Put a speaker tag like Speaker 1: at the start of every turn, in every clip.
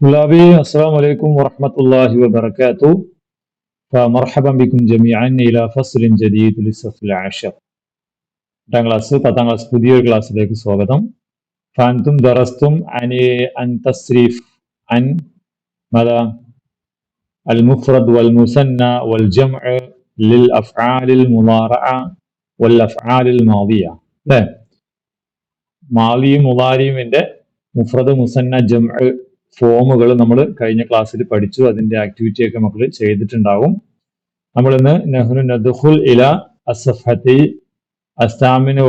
Speaker 1: ഗുലാബി അസ്സാം വലൈക്കും വറഹമത്തല്ലാഹി വബർക്കാത്തു മർഹബം ബിക്കും ജമിയാൻ ഇല ഫസ്ലിൻ ജദീദ് ആഷർ എട്ടാം ക്ലാസ് പത്താം ക്ലാസ് പുതിയൊരു ക്ലാസ്സിലേക്ക് സ്വാഗതം. ഫാൻതും ദറസ്തും അനി അൻ തസ്രീഫ് അൻ മത അൽ മുഫ്രദ് വൽ മുസന്ന വൽ ജംഅ ലിൽ അഫ്ആലിൽ മുളാറഅ വൽ അഫ്ആലിൽ മാദിയ. അല്ലേ? മാലിയും മുളാരിയുമിന്റെ മുഫ്രദ് മുസന്ന ജംഅ ഫോമുകൾ നമ്മൾ കഴിഞ്ഞ ക്ലാസ്സിൽ പഠിച്ചു. അതിന്റെ ആക്ടിവിറ്റിയൊക്കെ മക്കൾ ചെയ്തിട്ടുണ്ടാവും. നമ്മൾ ഇന്ന് നെഹ്റു നദുഹുൽ ഇല അസഫത്തി അസ്താമിന്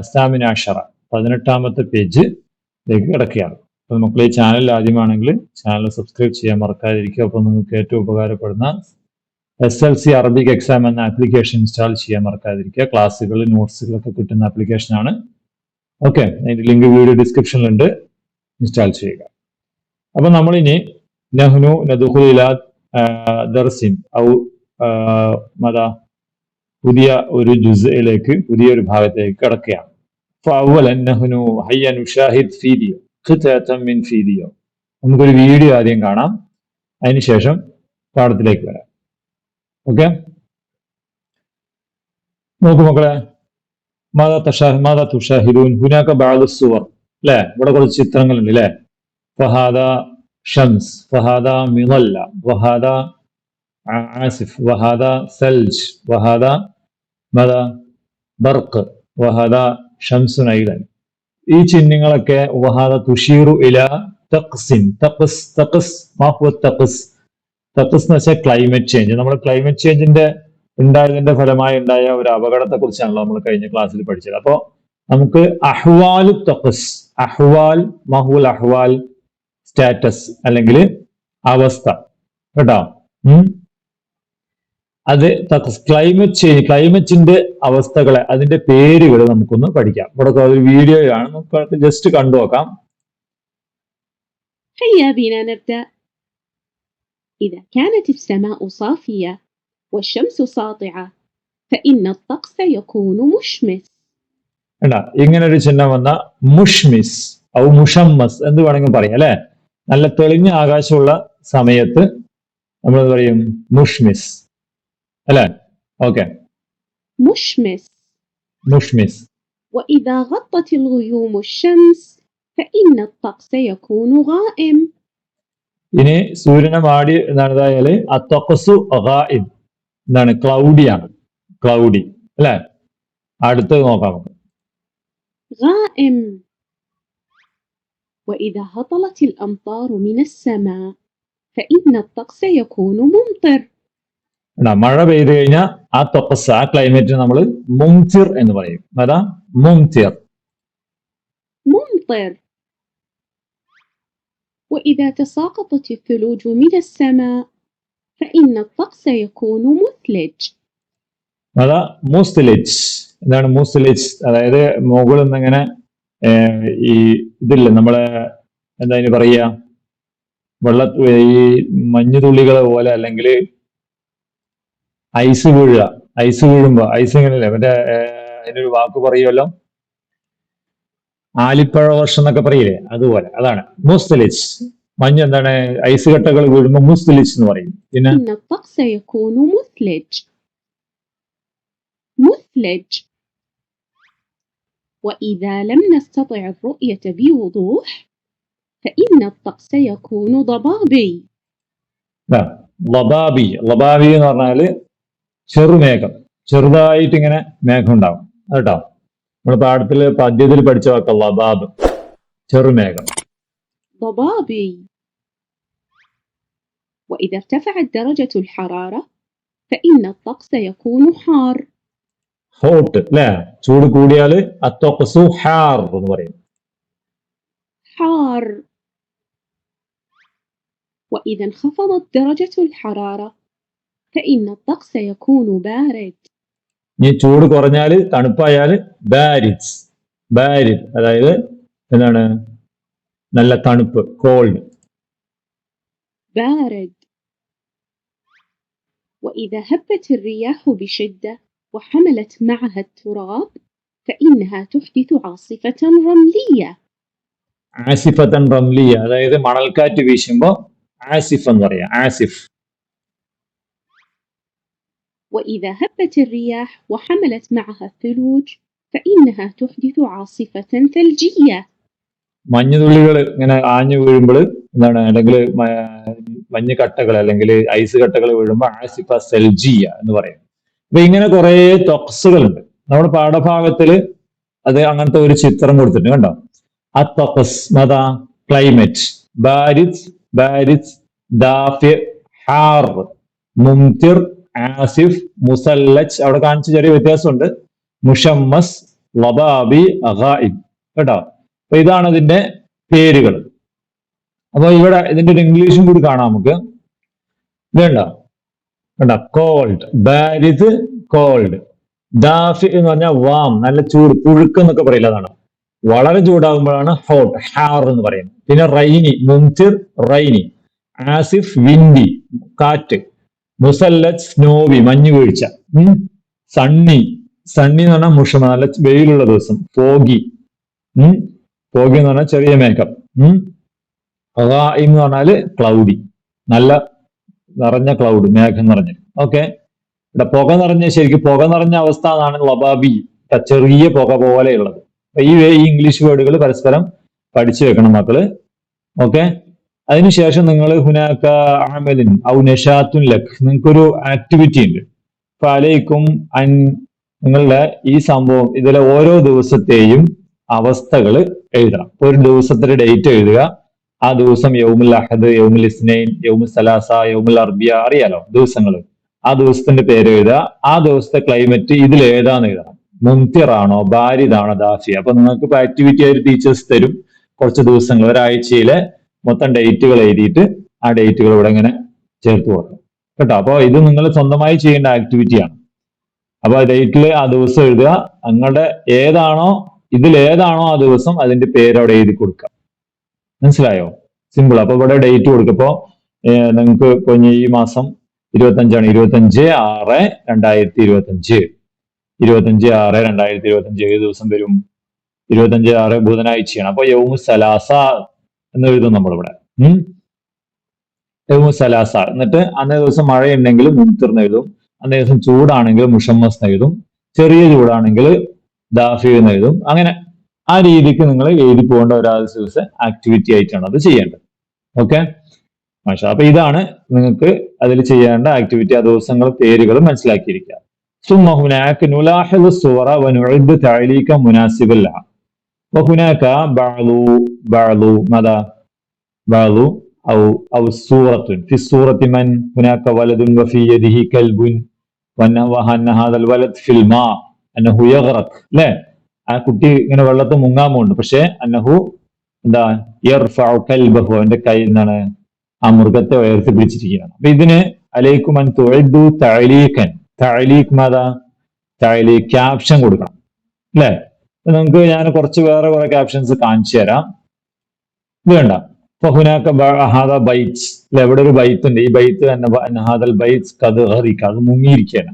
Speaker 1: അസ്താമിന് അഷറ പതിനെട്ടാമത്തെ പേജിലേക്ക് കിടക്കുകയാണ്. അപ്പോൾ മക്കൾ ഈ ചാനൽ ആദ്യമാണെങ്കിൽ ചാനൽ സബ്സ്ക്രൈബ് ചെയ്യാൻ മറക്കാതിരിക്കുക. അപ്പോൾ നിങ്ങൾക്ക് ഏറ്റവും ഉപകാരപ്പെടുന്ന S L C Arabic exam എന്ന ആപ്ലിക്കേഷൻ ഇൻസ്റ്റാൾ ചെയ്യാൻ മറക്കാതിരിക്കുക. ക്ലാസ്സുകൾ നോട്ട്സുകളൊക്കെ കിട്ടുന്ന ആപ്ലിക്കേഷനാണ്. ഓക്കെ അതിന്റെ ലിങ്ക് വീഡിയോ ഡിസ്ക്രിപ്ഷനിലുണ്ട്. ഇൻസ്റ്റാൾ ചെയ്യുക. അപ്പൊ നമ്മളിനി നഹ്നു ഇലാ ദർസിൻ ഔ മദാ പുതിയ ഒരു ജുസയിലേക്ക് പുതിയ ഒരു ഭാഗത്തേക്ക് കിടക്കുകയാണ്. നമുക്കൊരു വീഡിയോ ആദ്യം കാണാം. അതിനുശേഷം പാഠത്തിലേക്ക് വരാം. ഓക്കെ? നോക്കൂ മക്കളെ. മാതാ തഷാ മദാ തുഷാഹിദൂൻ ഹുനാക്ക ബാലുസുവർ അല്ലേ ഇവിടെ കുറച്ച് ചിത്രങ്ങളുണ്ട് അല്ലേ ഫഹാദ ഷംസ് ഫഹാദ മിളല്ല വഹാദ ആസിഫ് വഹാദ സൽജ് വഹാദ മത ബർക്ക് വഹാദ ഷംസുൻ ഐലൻ ഈ ചിഹ്നങ്ങളൊക്കെ വഹാദ തുഷീറു ഇല തഖ്സിൻ തഖസ് തഖസ് മാഹുവ തഖസ്. തഖസ് എന്ന് വെച്ചാൽ ക്ലൈമറ്റ് ചേഞ്ച് നമ്മൾ ക്ലൈമറ്റ് ചേഞ്ചിന്റെ ഉണ്ടായതിന്റെ ഫലമായി ഉണ്ടായ ഒരു അപകടത്തെ കുറിച്ചാണല്ലോ നമ്മൾ കഴിഞ്ഞ ക്ലാസ്സിൽ പഠിച്ചത്. അപ്പോ നമുക്ക് അഹ്വാൽ തഖസ് അഹ്വാൽ മഹുൽ അഹ്വാൽ സ്റ്റാറ്റസ് അല്ലെങ്കിൽ അവസ്ഥ കേട്ടോ ഉം. അത് ക്ലൈമറ്റ് ചേഞ്ച് ക്ലൈമറ്റിന്റെ അവസ്ഥകളെ അതിന്റെ പേരുകൾ നമുക്കൊന്ന് പഠിക്കാം ഇവിടെ ഒരു വീഡിയോയാണ് നമുക്ക് ജസ്റ്റ് കണ്ടു നോക്കാം
Speaker 2: هيا بنا نبدأ. إذا كانت السماء صافية والشمس ساطعة فإن الطقس يكون مشمس.
Speaker 1: കണ്ടാ ഇങ്ങനെ ഒരു ചിഹ്നം വന്ന മുഷ്മിസ് ഔ മുഷമ്മസ് എന്ത് വേണമെങ്കിൽ പറയാം അല്ലെ നല്ല തെളിഞ്ഞ ആകാശമുള്ള സമയത്ത് നമ്മൾ എന്ത് പറയും മുഷ്മിസ് അല്ലെ ഓക്കെ
Speaker 2: مشمس
Speaker 1: മുഷ്മിസ്
Speaker 2: وإذا غطت الغيوم الشمس فإن الطقس يكون غائم.
Speaker 1: ഇനി സൂര്യനെ മാടി എന്നതായാല് അത്തൊക്കസു ഗായിബ് എന്താണ് ക്ലൗഡിയാണ് ക്ലൗഡി അല്ലെ അടുത്തത് നോക്കാം നമുക്ക്.
Speaker 2: غائم. وإذا هطلت الأمطار من السماء فإن الطقس يكون ممطر.
Speaker 1: കണ്ടാ, മഴ പെയ്തു കഴിഞ്ഞാൽ ആ തൊക്കസ് ആ ക്ലൈമറ്റ് നമ്മൾ മുംതിർ എന്ന് പറയും അതാ മുംതിർ
Speaker 2: ممطر. وإذا تساقطت الثلوج من السماء فإن الطقس يكون مثلج.
Speaker 1: അതാ മുസ്ലിച്ച് എന്താണ് മുസ്ലിച്ച് അതായത് മുകളിൽ നിന്ന് ഇങ്ങനെ ഏർ, ഈ ഇതില്ലേ നമ്മളെ എന്താ ഇനി പറയാ? വെള്ള ഈ മഞ്ഞുതുള്ളികളെ പോലെ അല്ലെങ്കിൽ ഐസ് വീഴുക. ഐസ് വീഴുമ്പോ ഐസ് ഇങ്ങനെയല്ലേ? മറ്റേ അതിനൊരു വാക്ക് പറയുമല്ലോ ആലിപ്പഴ വർഷം എന്നൊക്കെ പറയില്ലേ? അതുപോലെ. അതാണ്. മൂസ്തലിച്ച്. മഞ്ഞ് എന്താണ്? ഐസ് കട്ടകൾ വീഴുമ്പോ മൂസ്തലിച്ച് എന്ന് പറയും. പിന്നെ?
Speaker 2: وإذا لم نستطع الرؤية بوضوح فإن الطقس يكون ضبابي.
Speaker 1: ആ, ലബാബി ലബാബി എന്ന് പറഞ്ഞാല് ചെറുമേഘം ചെറുതായിട്ട് ഇങ്ങനെ മേഘം ഉണ്ടാവും കേട്ടോ നമ്മൾ പാഠത്തില് പദ്യത്തിൽ പഠിച്ച വാക്ക ലബാബ് ചെറുമേഘം
Speaker 2: ضبابي. وإذا ارتفعت درجة الحرارة فإن الطقس يكون حار.
Speaker 1: ഹോട്ട് അല്ലെ ചൂട് കൂടിയാല് അത്തോക്കസു ഹാർ എന്ന് പറയും
Speaker 2: حار. وإذا انخفضت درجة الحرارة فإن الطقس يكون بارد.
Speaker 1: ഇനി ചൂട് കുറഞ്ഞാല് തണുപ്പായാല് ബാരിഡ്സ് ബാരിഡ് അതായത് എന്താണ് നല്ല തണുപ്പ് കോൾഡ്
Speaker 2: بارد. وإذا هبت الرياح بشدة وحملت معها التراب فإنها تحدث عاصفة رملية.
Speaker 1: ആസിഫത്തൻ റംലിയ അതായത് മണൽക്കാറ്റ് വീശുമ്പോ ആസിഫ് എന്ന് പറയാം ആസിഫ്
Speaker 2: وإذا هبت الرياح وحملت معها الثلوج فإنها تحدث عاصفة ثلجية
Speaker 1: മഞ്ഞുതുള്ളികൾ ഇങ്ങനെ ആഞ്ഞു വീഴുമ്പോൾ എന്താണ് അല്ലെങ്കിൽ മഞ്ഞ് കട്ടകൾ അല്ലെങ്കിൽ ഐസ് കട്ടകൾ വീഴുമ്പോൾ ആസിഫ സെൽജിയ എന്ന് പറയും അപ്പൊ ഇങ്ങനെ കുറെ തൊക്സുകളുണ്ട്. നമ്മുടെ പാഠഭാഗത്തിൽ അത് അങ്ങനത്തെ ഒരു ചിത്രം കൊടുത്തിട്ടുണ്ട് കണ്ടോ? ആ തൊക്കസ് അതാ ക്ലൈമറ്റ്. ബാരിസ് ബാരിസ് ദാഫിർ ഹാർ മുംതിർ ആസിഫ് മുസല്ലച്ച് അവിടെ കാണിച്ച ചെറിയ വ്യത്യാസമുണ്ട്. മുഷമ്മസ് ലബാബി അഗായിബ്. കേട്ടോ? അപ്പൊ ഇതാണ് ഇതിന്റെ പേരുകൾ അപ്പൊ ഇവിടെ ഇതിന്റെ ഒരു ഇംഗ്ലീഷും കൂടി കാണാം നമുക്ക്. വേണ്ട വേണ്ട കോൾഡ് ബാരിദ് കോൾഡ് ദാഫി എന്ന് പറഞ്ഞാൽ വാം നല്ല ചൂട് പുഴുക്ക് എന്നൊക്കെ പറയില്ല അതാണ്. വളരെ ചൂടാകുമ്പോഴാണ് ഹോട്ട് ഹാർ എന്ന് പറയുന്നത്. പിന്നെ റൈനി മുംതിർ റൈനി ആസിഫ് വിൻഡി കാറ്റ്. മുസല്ലജ് സ്നോവി മഞ്ഞു വീഴ്ച. സണ്ണി സണ്ണി എന്ന് പറഞ്ഞാൽ മുഷമ നല്ല വെയിലുള്ള ദിവസം. ഫോഗി ഫോഗി എന്ന് പറഞ്ഞാൽ ചെറിയ മേക്കപ്പ് എന്ന് പറഞ്ഞാൽ ക്ലൗഡി നല്ല നിറഞ്ഞ ക്ലൗഡ് മേഘം നിറഞ്ഞ്. ഓക്കെ ഇവിടെ പുക നിറഞ്ഞ ശരിക്കും പുക നിറഞ്ഞ അവസ്ഥ എന്നാണ് ലബാബി ചെറിയ പുക പോലെയുള്ളത്. അപ്പൊ ഈ ഈ ഇംഗ്ലീഷ് വേർഡുകൾ പരസ്പരം പഠിച്ചു വെക്കണം മക്കൾ. ഓക്കെ അതിനുശേഷം നിങ്ങൾ ഹുനാക്ക അഹമ്മദിൻ ഔ നഷാത്തുൻ ലഖ് നിങ്ങൾക്കൊരു ആക്ടിവിറ്റി ഉണ്ട്. ഫലൈക്കും അൻ നിങ്ങളുടെ ഈ സംഭവം ഇതിലെ ഓരോ ദിവസത്തെയും അവസ്ഥകൾ എഴുതണം. ഒരു ദിവസത്തിന്റെ ഡേറ്റ് എഴുതുക. ആ ദിവസം യൗമുൽ അഹദ് യൗമുൽ ഇസ്നൈൻ യൗമുൽ സലാസ യൗമുൽ അർബിയ അറിയാലോ ദിവസങ്ങൾ ആ ദിവസത്തിന്റെ പേര് എഴുതുക. ആ ദിവസത്തെ ക്ലൈമറ്റ് ഇതിൽ ഏതാന്ന് എഴുതണം. മുന്തിറാണോ ബാരിദാണോ ദാഫി. അപ്പൊ നിങ്ങൾക്ക് ഇപ്പൊ ആക്ടിവിറ്റി ആയിട്ട് ടീച്ചേഴ്സ് തരും. കുറച്ച് ദിവസങ്ങൾ ഒരാഴ്ചയിലെ മൊത്തം ഡേറ്റുകൾ എഴുതിയിട്ട് ആ ഡേറ്റുകൾ ഇവിടെ ഇങ്ങനെ ചേർത്ത് കൊടുക്കും കേട്ടോ? അപ്പോൾ ഇത് നിങ്ങൾ സ്വന്തമായി ചെയ്യേണ്ട ആക്ടിവിറ്റിയാണ് അപ്പൊ ഡേറ്റിൽ ആ ദിവസം എഴുതുക. നിങ്ങളുടെ ഏതാണോ ഇതിൽ ഏതാണോ ആ ദിവസം അതിന്റെ പേര് അവിടെ എഴുതി കൊടുക്കുക. മനസ്സിലായോ? സിമ്പിൾ അപ്പൊ ഇവിടെ ഡേറ്റ് കൊടുക്കപ്പോ നിങ്ങൾക്ക് ഇപ്പൊ ഈ മാസം ഇരുപത്തഞ്ചാണ്. ഇരുപത്തഞ്ച് ആറ് രണ്ടായിരത്തി ഇരുപത്തഞ്ച് ഇരുപത്തഞ്ച് ആറ് രണ്ടായിരത്തി ഇരുപത്തഞ്ച് ഏത് ദിവസം വരും? ഇരുപത്തഞ്ച് ആറ് ബുധനാഴ്ചയാണ്. അപ്പൊ യൗമു സലാസ എന്ന് എഴുതും നമ്മളിവിടെ. ഉം? യൗമു സലാസ. എന്നിട്ട് അന്നേ ദിവസം മഴയുണ്ടെങ്കിൽ മുൻതിർന്ന് എഴുതും. അന്നേ ദിവസം ചൂടാണെങ്കിൽ മുഷമ്മസ് എഴുതും. ചെറിയ ചൂടാണെങ്കിൽ ദാഫി എന്ന് എഴുതും. അങ്ങനെ ആ രീതിക്ക് നിങ്ങൾ എഴുതി പോകേണ്ട ഒരാൾ ദിവസം ആക്ടിവിറ്റി ആയിട്ടാണ് അത് ചെയ്യേണ്ടത് ഓക്കെ മാഷാ അപ്പൊ ഇതാണ് നിങ്ങൾക്ക് അതിൽ ചെയ്യേണ്ട ആക്ടിവിറ്റി ആ ദിവസങ്ങൾ പേരുകൾ മനസ്സിലാക്കിയിരിക്കുക ثم هناك نلاحظ الصور ونعد تعليقا مناسبا لها وهناك بعض بعض ماذا بعض أو أو الصورة في الصورة من هناك ولد وفي يده كلب وأن وأن هذا الولد في الماء أنه يغرق لا ആ കുട്ടി ഇങ്ങനെ വെള്ളത്തിൽ മുങ്ങാൻ പോകുന്നുണ്ട്. പക്ഷെ അന്നഹു എന്താ കൽബഹു അവന്റെ കൈ എന്താണ് ആ മൃഗത്തെ ഉയർത്തി പിടിച്ചിരിക്കുകയാണ്. അപ്പൊ ഇതിന് അലൈക്കും അൻ തുഅദ്ദു തഅലീഖൻ. തഅലീഖ് മാതാ? തഅലീഖ് ക്യാപ്ഷൻ കൊടുക്കണം. അല്ലേ? നമുക്ക് ഞാൻ കുറച്ച് വേറെ കുറെ ക്യാപ്ഷൻസ് കാണിച്ചു തരാം. ഇത് വേണ്ട ഇവിടെ ഒരു ബൈത്ത് ഉണ്ട്. ഈ ബൈത്ത് തന്നെ അത് മുങ്ങിയിരിക്കുകയാണ്.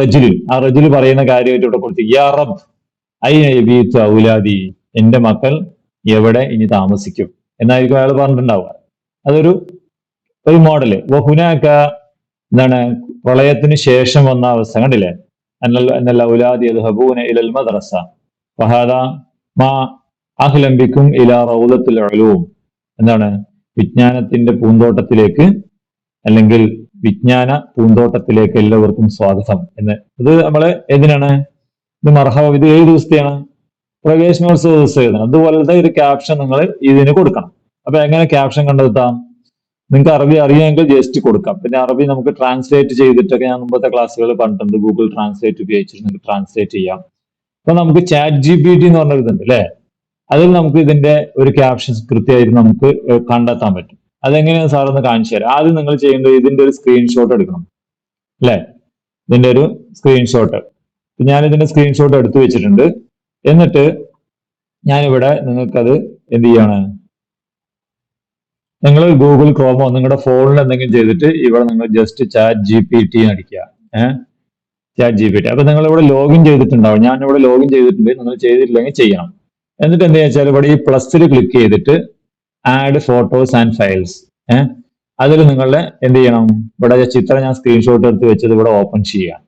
Speaker 1: റജുലിൽ ആ റജുൽ പറയുന്ന കാര്യമായിട്ട് ഇവിടെ കൊടുത്തു. യാ ഐ നബീത്ത് ഔലാദി. എന്റെ മക്കൾ എവിടെ ഇനി താമസിക്കും? എന്നായിരിക്കും അയാൾ പറഞ്ഞിട്ടുണ്ടാവുക. അതൊരു ഒരു മോഡൽ വഹുനാക്ക എന്താണ് പ്രളയത്തിന് ശേഷം വന്ന അവസ്ഥ കണ്ടില്ലേ? എന്നല്ല ഔലാദി യദ്ഹബൂന ഇലൽ മദ്രസ. ഫഹാദ മാ അഹ്ലംബിക്കും ഇലാ റൗദത്തുൽ ഉലൂം. എന്താണ്? വിജ്ഞാനത്തിന്റെ പൂന്തോട്ടത്തിലേക്ക് അല്ലെങ്കിൽ വിജ്ഞാന പൂന്തോട്ടത്തിലേക്ക് എല്ലാവർക്കും സ്വാഗതം എന്ന്. ഇത് നമ്മൾ എന്തിനാണ് ഇത് മർഹവ ഇത് ഏഴ് ദിവസത്തെയാണ്. പ്രവേശനോത്സവ ദിവസം എഴുതണം അതുപോലത്തെ ഒരു ക്യാപ്ഷൻ നിങ്ങൾ ഇതിന് കൊടുക്കണം. അപ്പൊ എങ്ങനെ ക്യാപ്ഷൻ കണ്ടെത്താം? നിങ്ങൾക്ക് അറബി അറിയാമെങ്കിൽ ജസ്റ്റ് കൊടുക്കാം. പിന്നെ അറബി നമുക്ക് ട്രാൻസ്ലേറ്റ് ചെയ്തിട്ടൊക്കെ ഞാൻ മുമ്പത്തെ ക്ലാസ്സുകൾ പറഞ്ഞിട്ടുണ്ട്. ഗൂഗിൾ ട്രാൻസ്ലേറ്റ് ഉപയോഗിച്ചിട്ട് നിങ്ങൾക്ക് ട്രാൻസ്ലേറ്റ് ചെയ്യാം. അപ്പൊ നമുക്ക് ചാറ്റ് ജി പി ടി എന്ന് പറഞ്ഞ ഇതുണ്ട് അല്ലേ? അതിൽ നമുക്ക് ഇതിന്റെ ഒരു ക്യാപ്ഷൻസ് കൃത്യമായിട്ട് നമുക്ക് കണ്ടെത്താൻ പറ്റും. അതെങ്ങനെയാണ് സാർ ഒന്ന് കാണിച്ചു തരാം. ആദ്യം നിങ്ങൾ ചെയ്യേണ്ടത് ഇതിന്റെ ഒരു സ്ക്രീൻഷോട്ട് എടുക്കണം. അല്ലേ? ഇതിന്റെ ഒരു സ്ക്രീൻഷോട്ട് ഞാൻ ഇതിന്റെ സ്ക്രീൻഷോട്ട് എടുത്തു വെച്ചിട്ടുണ്ട്. എന്നിട്ട് ഞാനിവിടെ നിങ്ങൾക്കത് എന്ത് ചെയ്യാണ്? നിങ്ങൾ ഗൂഗിൾ ക്രോമോ നിങ്ങളുടെ ഫോണിൽ എന്തെങ്കിലും ചെയ്തിട്ട് ഇവിടെ നിങ്ങൾ just chat G P T അടിക്കുക. ചാറ്റ് ജി പി ടി അപ്പൊ നിങ്ങൾ ഇവിടെ ലോഗിൻ ചെയ്തിട്ടുണ്ടാവും. ഞാൻ ഇവിടെ ലോഗിൻ ചെയ്തിട്ടുണ്ട്. നിങ്ങൾ ചെയ്തിട്ടില്ലെങ്കിൽ ചെയ്യണം. എന്നിട്ട് എന്താ വെച്ചാൽ ഇവിടെ ഈ പ്ലസ്സിൽ ക്ലിക്ക് ചെയ്തിട്ട് ആഡ് ഫോട്ടോസ് ആൻഡ് ഫയൽസ് ഏഹ് അതിൽ നിങ്ങളുടെ എന്ത് ചെയ്യണം? ഇവിടെ ചിത്രം ഞാൻ സ്ക്രീൻഷോട്ട് എടുത്ത് വെച്ചത് ഇവിടെ ഓപ്പൺ ചെയ്യുക.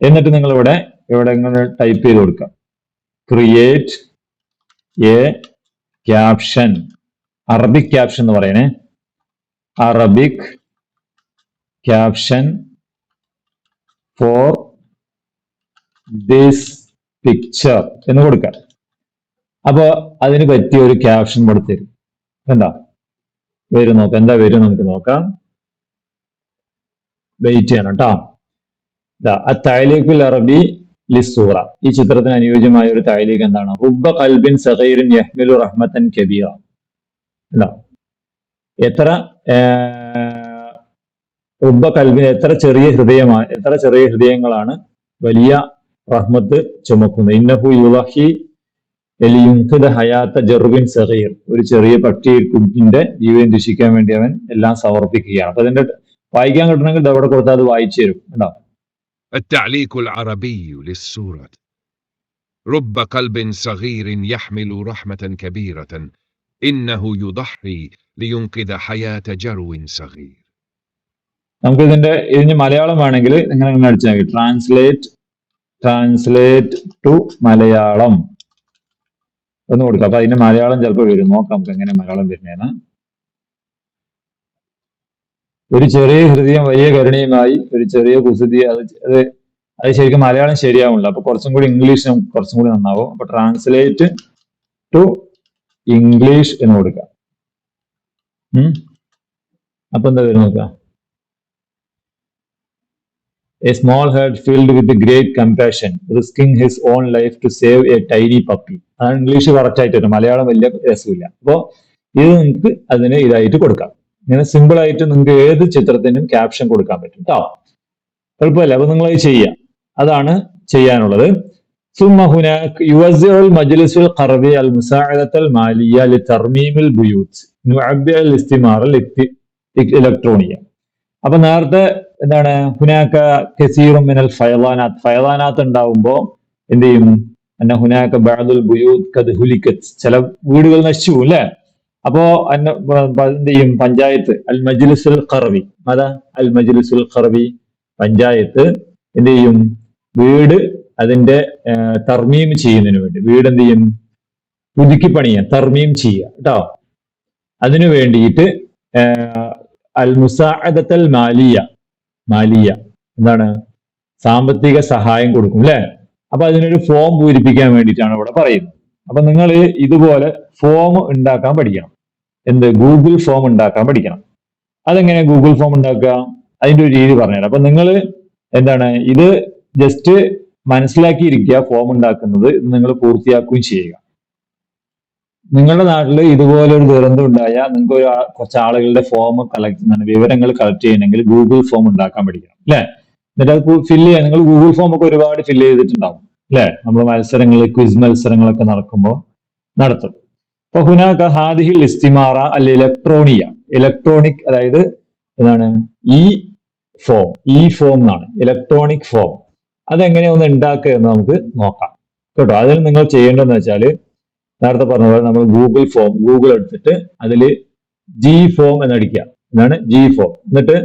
Speaker 1: എന്നിട്ട് നിങ്ങൾ ഇവിടെ ഇവിടെ ഇങ്ങനെ ടൈപ്പ് ചെയ്ത് കൊടുക്കാം. Create a caption Arabic caption എന്ന് പറയണേ. Arabic caption for this picture എന്ന് കൊടുക്കാം. അപ്പോൾ അതിന് പറ്റിയ ഒരു ക്യാപ്ഷൻ കൊടുത്തരും തരും. എന്താ വരും നോക്കാം. എന്താ വരും നമുക്ക് നോക്കാം. വെയിറ്റ് ചെയ്യണം കേട്ടോ അറബി ലിസൂറ ഈ ചിത്രത്തിന് അനുയോജ്യമായ ഒരു തായലീഗ് എന്താണ്? റുബ്ബ കൽബിൻ സഹീറിൻ യഹ്മിലു റഹ്മത്തൻ കബീറ. എത്ര റുബ്ബ കൽബിൻ എത്ര ചെറിയ ഹൃദയമാണ് എത്ര ചെറിയ ഹൃദയങ്ങളാണ് വലിയ റഹ്മത്ത് ചുമക്കുന്നത്? ഇന്നഹു യുലഹി എലിയുദ്ധ ഹയാത്ത ജെറുബിൻ സഹീർ ഒരു ചെറിയ പട്ടി കുഞ്ഞിന്റെ ജീവൻ രക്ഷിക്കാൻ വേണ്ടി അവൻ എല്ലാം സമർപ്പിക്കുകയാണ്. അപ്പൊ അതിന്റെ വായിക്കാൻ കിട്ടണമെങ്കിൽ അവിടെ കൊടുത്താൽ അത് വായിച്ചു തരും. കേട്ടോ
Speaker 3: التعليق العربي للسورة رب قلب صغير يحمل رحمة كبيرة إنه يضحي لينقذ حياة جرو صغير
Speaker 1: നമുക്ക് ഇതിന്റെ ഇതിന് മലയാളം വേണമെങ്കിൽ നിങ്ങൾ ഇങ്ങനെ അടിച്ചാൽ മതി ട്രാൻസ്ലേറ്റ് ട്രാൻസ്ലേറ്റ് ടു മലയാളം എന്ന് കൊടുക്കാം അപ്പൊ അതിന്റെ മലയാളം ചിലപ്പോൾ വരും നോക്കാം നമുക്ക് എങ്ങനെ മലയാളം വരുന്നതെന്ന് ഒരു ചെറിയ ഹൃദയം വലിയ കരുണയുമായി ഒരു ചെറിയ കുസൃതി അത് അത് അത് ശരിക്കും മലയാളം ശരിയാവില്ല അപ്പൊ കുറച്ചും കൂടി ഇംഗ്ലീഷ് കുറച്ചും കൂടി നന്നാവും. അപ്പൊ ട്രാൻസ്ലേറ്റ് ടു ഇംഗ്ലീഷ് എന്ന് കൊടുക്കാം. അപ്പൊ എന്താ വരും നോക്കാം a small heart filled with great compassion risking his own life to save a tiny puppy അതാണ് ഇംഗ്ലീഷ് കറക്റ്റ് ആയിട്ട് വരും. മലയാളം വലിയ രസമില്ല. അപ്പോൾ ഇത് നിങ്ങൾക്ക് അതിന് ഇതായിട്ട് കൊടുക്കാം. ഇങ്ങനെ സിമ്പിൾ ആയിട്ട് നിങ്ങൾക്ക് ഏത് ചിത്രത്തിനും ക്യാപ്ഷൻ കൊടുക്കാൻ പറ്റും കേട്ടോ എളുപ്പമല്ല അപ്പൊ നിങ്ങൾ അത് ചെയ്യാം അതാണ് ചെയ്യാനുള്ളത് ثم هناك يوزع المجلس القرضي المساعدة المالية لترميم البيوت نعبئ الاستمارة الإلكترونية അപ്പൊ നേരത്തെ എന്താണ് ഹുനാക്ക കസീറും മിനൽ ഫയലാനാത്ത് ഫയലാനാത്ത് ഉണ്ടാവുമ്പോ എന്ത് ചെയ്യും എന്നെ ഹുനാക്ക ബഅദുൽ ബുയൂത്ത് കദ് ഹുലിക്കത്ത് ചില വീടുകൾ നശിച്ചു പോകും അല്ലെ അപ്പോ എന്ത് പഞ്ചായത്ത് അൽ മജ്ലിസുൽ ഖർവി. അതാ അൽ മജ്ലിസുൽ ഖർവി പഞ്ചായത്ത് എന്ത് ചെയ്യും? വീട് അതിന്റെ തർമീം ചെയ്യുന്നതിന് വേണ്ടി. വീട് എന്ത് ചെയ്യും? പുതുക്കി പണിയാൻ തർമീം ചെയ്യുക. കേട്ടോ അതിനു വേണ്ടിയിട്ട് അൽ മുസാഅദത്തൽ മാലിയ മാലിയ എന്താണ്? സാമ്പത്തിക സഹായം കൊടുക്കും അല്ലെ അപ്പൊ അതിനൊരു ഫോം പൂരിപ്പിക്കാൻ വേണ്ടിയിട്ടാണ് ഇവിടെ പറയുന്നത്. അപ്പൊ നിങ്ങൾ ഇതുപോലെ ഫോം ഉണ്ടാക്കാൻ പഠിക്കണം. എന്ത്? ഗൂഗിൾ ഫോം ഉണ്ടാക്കാൻ പഠിക്കണം. അതെങ്ങനെ ഗൂഗിൾ ഫോം ഉണ്ടാക്കുക? അതിന്റെ ഒരു രീതി പറഞ്ഞുതരാം. അപ്പൊ നിങ്ങൾ എന്താണ്? ഇത് ജസ്റ്റ് മനസ്സിലാക്കിയിരിക്കുക ഫോം ഉണ്ടാക്കുന്നത്. നിങ്ങൾ പൂർത്തിയാക്കുകയും ചെയ്യുക. നിങ്ങളുടെ നാട്ടിൽ ഇതുപോലെ ഒരു ദുരന്തം ഉണ്ടായാൽ നിങ്ങൾക്ക് ഒരു കുറച്ച് ആളുകളുടെ ഫോം കളക്ട് ചെയ്യുന്ന വിവരങ്ങൾ കളക്ട് ചെയ്യണമെങ്കിൽ ഗൂഗിൾ ഫോം ഉണ്ടാക്കാൻ പഠിക്കണം. അല്ലെ? എന്നിട്ട് അത് ഫില്ല് ചെയ്യാൻ നിങ്ങൾ ഗൂഗിൾ ഫോം ഒക്കെ ഒരുപാട് ഫില്ല് ചെയ്തിട്ടുണ്ടാവും. അല്ലെ നമ്മൾ മത്സരങ്ങൾ ക്വിസ് മത്സരങ്ങളൊക്കെ നടക്കുമ്പോൾ നടത്തും. അപ്പൊ ഹുനാക്ക ഹാദിഹിൽ ഇസ്തിമാറ അല്ല ഇലക്ട്രോണിയ. ഇലക്ട്രോണിക് അതായത് എന്താണ്? ഈ ഫോം. ഈ ഫോം എന്നാണ്. Electronic form. അതെങ്ങനെയൊന്ന് ഉണ്ടാക്കുക എന്ന് നമുക്ക് നോക്കാം. കേട്ടോ അതിൽ നിങ്ങൾ ചെയ്യേണ്ടതെന്ന് വെച്ചാൽ നേരത്തെ പറഞ്ഞ പോലെ നമ്മൾ ഗൂഗിൾ ഫോം ഗൂഗിൾ എടുത്തിട്ട് അതിൽ ജി ഫോം എന്നടിക്കുക. എന്നാണ് ജി ഫോം എന്നിട്ട്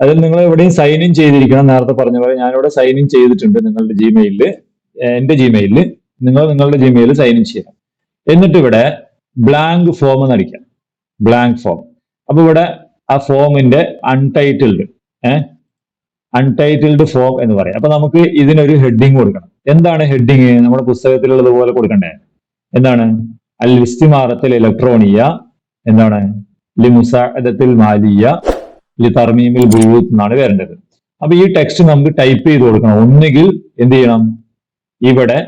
Speaker 1: അതിൽ നിങ്ങൾ എവിടെയും സൈൻ ഇൻ ചെയ്തിരിക്കണം. നേരത്തെ പറഞ്ഞ പോലെ ഞാനിവിടെ സൈൻ ഇൻ ചെയ്തിട്ടുണ്ട് നിങ്ങളുടെ ജിമെയിലിൽ എന്റെ ജിമെയിലിൽ നിങ്ങൾ നിങ്ങളുടെ ജിമെയിൽ സൈൻ ഇൻ ചെയ്യണം. എന്നിട്ട് ഇവിടെ ബ്ലാങ്ക് ഫോം എന്ന് അടിക്കാം. ബ്ലാങ്ക് ഫോം അപ്പൊ ഇവിടെ ആ ഫോമിന്റെ അൺടൈറ്റിൽഡ് ഏഹ് അൺടൈറ്റിൽഡ് ഫോം എന്ന് പറയാം. അപ്പൊ നമുക്ക് ഇതിനൊരു ഹെഡിങ് കൊടുക്കണം. എന്താണ് ഹെഡിങ് നമ്മുടെ പുസ്തകത്തിലുള്ളത് പോലെ കൊടുക്കണ്ടേ? എന്താണ്? അൽ ഇസ്തിമാറത്തിൽ ഇലക്ട്രോണിയ എന്താണ്? ലി മുസാദത്തിൽ മാലിയ ലി തർമീമിൽ ബുയൂത്ത് എന്നാണ് വരേണ്ടത്. അപ്പൊ ഈ ടെക്സ്റ്റ് നമുക്ക് ടൈപ്പ് ചെയ്ത് കൊടുക്കണം. ഒന്നുകിൽ എന്ത് ചെയ്യണം? ഇവിടെ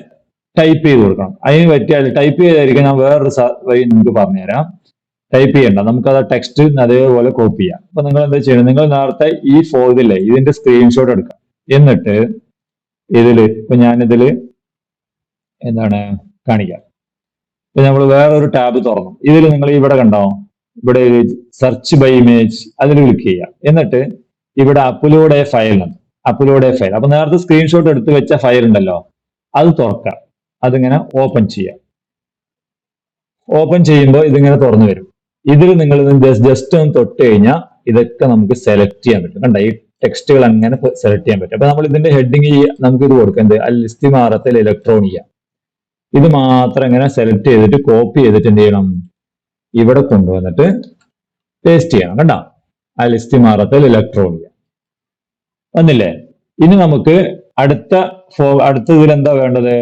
Speaker 1: ടൈപ്പ് ചെയ്ത് കൊടുക്കണം. അതിന് പറ്റിയാൽ ടൈപ്പ് ചെയ്തായിരിക്കും ഞാൻ വേറൊരു വഴി നിങ്ങൾക്ക് പറഞ്ഞുതരാം. ടൈപ്പ് ചെയ്യണ്ട. നമുക്കത് ടെക്സ്റ്റ് അതേപോലെ കോപ്പി ചെയ്യാം. അപ്പൊ നിങ്ങൾ എന്താ ചെയ്യണം? നിങ്ങൾ നേരത്തെ ഈ ഫോ ഇതിന്റെ സ്ക്രീൻഷോട്ട് എടുക്കാം എന്നിട്ട് ഇതിൽ ഇപ്പൊ ഞാനിതിൽ എന്താണ് കാണിക്കാം. ഇപ്പൊ നമ്മൾ വേറൊരു ടാബ് തുറന്നു. ഇതിൽ നിങ്ങൾ ഇവിടെ കണ്ടോ? ഇവിടെ സെർച്ച് ബൈ ഇമേജ് അതിൽ ക്ലിക്ക് ചെയ്യാം എന്നിട്ട് ഇവിടെ upload a file upload a file അപ്പൊ നേരത്തെ സ്ക്രീൻഷോട്ട് എടുത്ത് വെച്ച ഫയൽ ഉണ്ടല്ലോ. അത് തുറക്കാം. അതിങ്ങനെ ഓപ്പൺ ചെയ്യാം. ഓപ്പൺ ചെയ്യുമ്പോൾ ഇതിങ്ങനെ തുറന്നു വരും. ഇതിൽ നിങ്ങൾ ജസ്റ്റ് ഒന്ന് തൊട്ട് കഴിഞ്ഞാൽ ഇതൊക്കെ നമുക്ക് സെലക്ട് ചെയ്യാൻ പറ്റും. കണ്ട? ഈ ടെക്സ്റ്റുകൾ അങ്ങനെ സെലക്ട് ചെയ്യാൻ പറ്റും. അപ്പൊ നമ്മൾ ഇതിന്റെ ഹെഡിങ് നമുക്ക് ഇത് കൊടുക്കുന്നത് അൽ ഇസ്തിമാറത്തിൽ ഇലക്ട്രോണിയ ഇത് മാത്രം ഇങ്ങനെ സെലക്ട് ചെയ്തിട്ട് കോപ്പി ചെയ്തിട്ട് എന്ത് ചെയ്യണം? ഇവിടെ കൊണ്ടുവന്നിട്ട് പേസ്റ്റ് ചെയ്യണം. കണ്ട? അൽ ഇസ്തിമാറത്തിൽ ഇലക്ട്രോണിയ വന്നില്ലേ? ഇനി നമുക്ക് അടുത്ത അടുത്ത ഇതിൽ എന്താ വേണ്ടത്?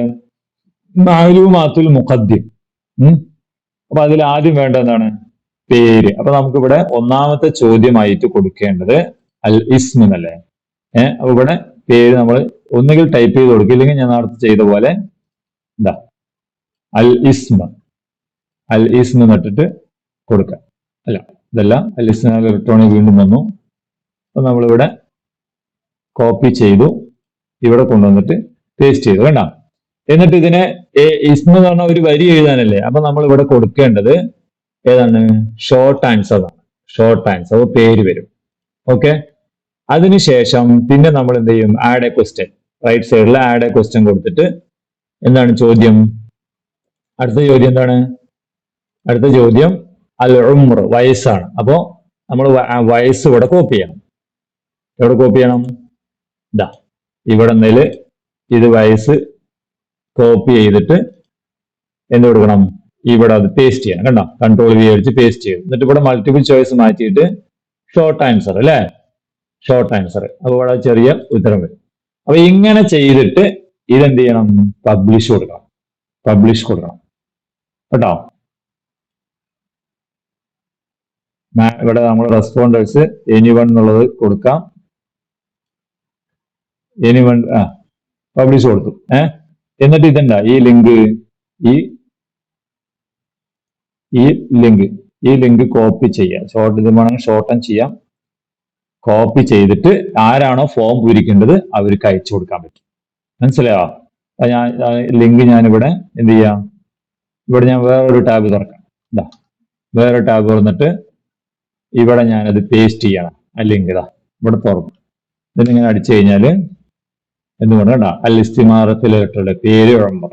Speaker 1: മാലൂമാത്തുൽ മുഖദ്ദിം ഉം? അപ്പൊ അതിൽ ആദ്യം വേണ്ട എന്താണ് പേര്. അപ്പൊ നമുക്കിവിടെ ഒന്നാമത്തെ ചോദ്യമായിട്ട് കൊടുക്കേണ്ടത് അൽ ഇസ്മ എന്നല്ലേ? ഏഹ് അപ്പൊ ഇവിടെ പേര് നമ്മൾ ഒന്നുകിൽ ടൈപ്പ് ചെയ്ത് കൊടുക്കുക ഇല്ലെങ്കിൽ ഞാൻ നേരത്തെ ചെയ്ത പോലെ എന്താ അൽ ഇസ്മ അൽ ഇസ്മ എന്നിട്ടിട്ട് കൊടുക്കുക അല്ല ഇതല്ല അൽ ഇസ്മ ഇലക്ട്രോണിക് വീണ്ടും വന്നു. അപ്പൊ നമ്മളിവിടെ കോപ്പി ചെയ്തു. ഇവിടെ കൊണ്ടുവന്നിട്ട് പേസ്റ്റ് ചെയ്തു വേണ്ട എന്നിട്ട് ഇതിനെ ഇസ്മ എന്ന് പറഞ്ഞ ഒരു വരി എഴുതാനല്ലേ? അപ്പൊ നമ്മൾ ഇവിടെ കൊടുക്കേണ്ടത് ഏതാണ്? ഷോർട്ട് ആൻസർ ആണ് ഷോർട്ട് ആൻസർ പേര് വരും. ഓക്കെ അതിനുശേഷം പിന്നെ നമ്മൾ എന്ത് ചെയ്യും? ആഡ് എ ക്വസ്റ്റ്യൻ റൈറ്റ് സൈഡിൽ ആഡ് എ ക്വസ്റ്റ്യൻ കൊടുത്തിട്ട് എന്താണ് ചോദ്യം? അടുത്ത ചോദ്യം എന്താണ്? അടുത്ത ചോദ്യം അൽ വയസ്സാണ്. അപ്പോ നമ്മൾ വയസ്സ് ഇവിടെ കോപ്പി ചെയ്യണം. എവിടെ കോപ്പി ചെയ്യണം? ഇതാ ഇവിടെ നില ഇത് വയസ്സ് കോപ്പി ചെയ്തിട്ട് എന്ത് കൊടുക്കണം? ഇവിടെ അത് പേസ്റ്റ് ചെയ്യണം കണ്ടോ? കൺട്രോൾ ഉപയോഗിച്ച് പേസ്റ്റ് ചെയ്യും. എന്നിട്ട് ഇവിടെ മൾട്ടിപ്പിൾ ചോയ്സ് മാറ്റിയിട്ട് ഷോർട്ട് ആൻസർ അല്ലേ? ഷോർട്ട് ആൻസർ അപ്പോൾ ഇവിടെ ചെറിയ ഉത്തരം വരും. അപ്പൊ ഇങ്ങനെ ചെയ്തിട്ട് ഇതെന്ത് ചെയ്യണം? പബ്ലിഷ് കൊടുക്കണം. പബ്ലിഷ് കൊടുക്കണം. കേട്ടോ? ഇവിടെ നമ്മൾ റെസ്പോണ്ടേഴ്സ് എനി വൺ എന്നുള്ളത് കൊടുക്കാം. എനി വൺ ആ പബ്ലിഷ് കൊടുത്തു. ഏഹ് എന്നിട്ട് ഇതെന്താ? ഈ ലിങ്ക് ഈ ഈ ലിങ്ക് ഈ ലിങ്ക് കോപ്പി ചെയ്യാം. ഷോർട്ട് ഇത് വേണമെങ്കിൽ ഷോർട്ടൻ ചെയ്യാം. കോപ്പി ചെയ്തിട്ട് ആരാണോ ഫോം പൂരിക്കേണ്ടത് അവർക്ക് അയച്ചു കൊടുക്കാൻ പറ്റും. മനസ്സിലായോ? അപ്പൊ ഞാൻ ലിങ്ക് ഞാനിവിടെ എന്ത് ചെയ്യാം? ഇവിടെ ഞാൻ വേറൊരു ടാബ് തുറക്കാം. ഇതാ വേറെ ടാബ് തുറന്നിട്ട് ഇവിടെ ഞാനത് പേസ്റ്റ് ചെയ്യണം. ആ ലിങ്ക് ഇതാ ഇവിടെ തുറന്നു. ഇതിങ്ങനെ അടിച്ചു കഴിഞ്ഞാൽ എന്തുകൊണ്ട് കണ്ട അൽ ഇസ്തിമാറത്തിൽ ലെറ്ററുടെ പേര് വിളംബർ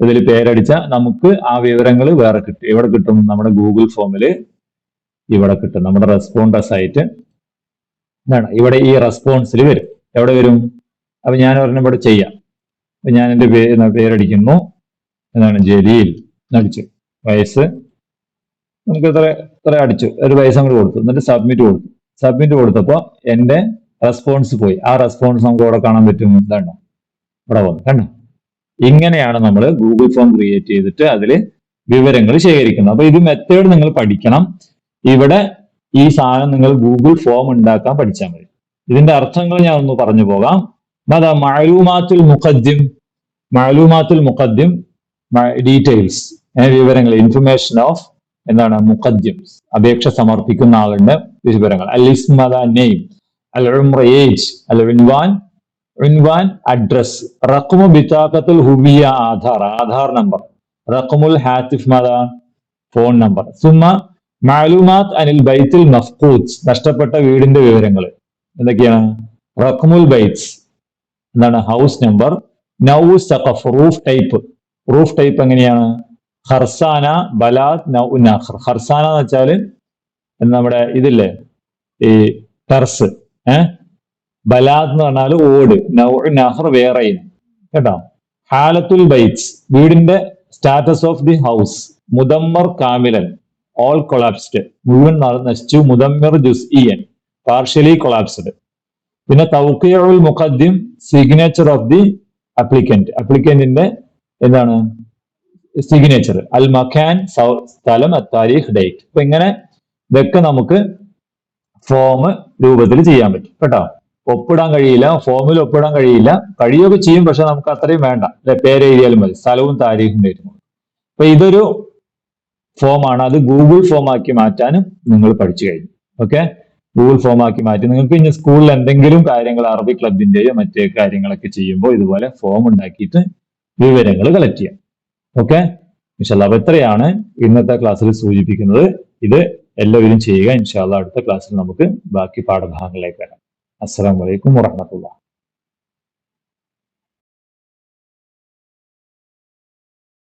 Speaker 1: ഇതിൽ പേരടിച്ച നമുക്ക് ആ വിവരങ്ങൾ വേറെ കിട്ടും. എവിടെ കിട്ടും? നമ്മുടെ ഗൂഗിൾ ഫോമിൽ ഇവിടെ കിട്ടും. നമ്മുടെ റെസ്പോണ്ടസ് സൈറ്റ്. എന്താണ് ഇവിടെ ഈ റെസ്പോൺസിൽ വരും. എവിടെ വരും? അപ്പൊ ഞാൻ പറഞ്ഞ ഇവിടെ ചെയ്യാം. അപ്പൊ ഞാൻ എന്റെ പേര് പേരടിക്കുന്നു. എന്നാണ് ജലീൽ. അടിച്ചു. വയസ്സ്. നമുക്ക് ഇത്ര ഇത്ര അടിച്ചു. ഒരു വയസ്സ് അങ്ങോട്ട് കൊടുത്തു. എന്നിട്ട് സബ്മിറ്റ് കൊടുത്തു. സബ്മിറ്റ് കൊടുത്തപ്പോൾ എന്റെ റെസ്പോൺസ് പോയി. ആ റെസ്പോൺസ് നമുക്ക് ഇവിടെ കാണാൻ പറ്റും. ഇതാണ് ഇവിടെ വന്നു. കണ്ടോ? ഇങ്ങനെയാണ് നമ്മൾ ഗൂഗിൾ ഫോം ക്രിയേറ്റ് ചെയ്തിട്ട് അതിൽ വിവരങ്ങൾ ശേഖരിക്കുന്നത്. അപ്പൊ ഇത് മെത്തേഡ് നിങ്ങൾ പഠിക്കണം. ഇവിടെ ഈ സാധനം നിങ്ങൾ ഗൂഗിൾ ഫോം ഉണ്ടാക്കാൻ പഠിച്ചാൽ മതി. ഇതിന്റെ അർത്ഥങ്ങൾ ഞാൻ ഒന്ന് പറഞ്ഞു പോകാം. അതാ മഴലുമാത്തിൽ മുഖദ്യം മഴലുമാത്തിൽ മുഖദ്യം ഡീറ്റെയിൽസ് വിവരങ്ങൾ ഇൻഫർമേഷൻ ഓഫ് എന്താണ്? മുഖദ്യം അപേക്ഷ സമർപ്പിക്കുന്ന ആളുടെ വിവരങ്ങൾ. അൽ നെയ്മ്. നെയിം അൽ ഏജ് അൽ ഉൻവാൻ ഉൻവാൻ അഡ്രസ് റക്കുമു ബിതാഖത്തുൽ ഹുബിയ ആധാർ ആധാർ നമ്പർ റക്കുമുൽ ഹാത്തിഫ് മത ഫോൺ നമ്പർ സുമ മാലൂമാത്ത് അനിൽ ബൈത്തിൽ മഫ്കൂത്ത് നഷ്ടപ്പെട്ട വീടിന്റെ വിവരങ്ങൾ. എന്തൊക്കെയാണ്? റഖ്മുൽ ബൈറ്റ്സ് എന്താണ്? ഹൗസ് നമ്പർ നൌ സഖഫ് റൂഫ് ടൈപ്പ് റൂഫ് ടൈപ്പ് എങ്ങനെയാണ്? ഹർസാന ബലാത് നൌ ഖർസാന എന്ന് വെച്ചാൽ നമ്മുടെ ഇതില്ലേ? ഈ ടെറസ് ഏഹ് ബലാദ് എന്ന് പറഞ്ഞാൽ ഓട്. നഹർ വേറെ. കേട്ടോ? ഹാലത്തുൽ ബൈറ്റ്സ് വീടിന്റെ സ്റ്റാറ്റസ് ഓഫ് ദി ഹൗസ് മുദമ്മർ കാമിലൻ ഓൾ കൊളാപ്സ്ഡ്. മുഴുവൻ നശിച്ചു. മുദമ്മർ ജുസ്ഇയൻ പാർഷ്യലി കൊളാപ്സ്ഡ്. പിന്നെ തൗക്കിയുൽ മുഖദ്ദിം സിഗ്നേച്ചർ ഓഫ് ദി അപ്ലിക്കന്റ് അപ്ലിക്കന്റിന്റെ എന്താണ്? സിഗ്നേച്ചർ. അൽ മഖാൻ സ്ഥലം അത്താരി ഡേറ്റ്. അപ്പൊ ഇങ്ങനെ ഇതൊക്കെ നമുക്ക് ഫോം രൂപത്തിൽ ചെയ്യാൻ പറ്റും. കേട്ടോ? ഒപ്പിടാൻ കഴിയില്ല ഫോമിൽ ഒപ്പിടാൻ കഴിയില്ല. കഴിയുകയൊക്കെ ചെയ്യും പക്ഷെ നമുക്ക് അത്രയും വേണ്ട. അല്ലെ പേര് എഴുതിയാലും മതി. സ്ഥലവും താരീഖും വരുന്നു അപ്പൊ ഇതൊരു ഫോമാണ് അത് ഗൂഗിൾ ഫോം ആക്കി മാറ്റാനും നിങ്ങൾ പഠിച്ചു കഴിഞ്ഞു. ഓക്കെ ഗൂഗിൾ ഫോം ആക്കി മാറ്റി. നിങ്ങൾക്ക് ഇനി സ്കൂളിൽ എന്തെങ്കിലും കാര്യങ്ങൾ അറബി ക്ലബിന്റെയോ മറ്റേ കാര്യങ്ങളൊക്കെ ചെയ്യുമ്പോൾ ഇതുപോലെ ഫോം ഉണ്ടാക്കിയിട്ട് വിവരങ്ങൾ കളക്ട് ചെയ്യാം. ഓക്കെ ഇൻഷാല്ല അപ്പൊ ഇത്രയാണ് ഇന്നത്തെ ക്ലാസ്സിൽ സൂചിപ്പിക്കുന്നത്. ഇത് എല്ലാവരും ചെയ്യുക. ഇൻഷാല്ല അടുത്ത ക്ലാസ്സിൽ നമുക്ക് ബാക്കി പാഠഭാഗങ്ങളിലേക്ക് വരാം. അസ്സാം വലൈക്കും വറഹമത്തുള്ള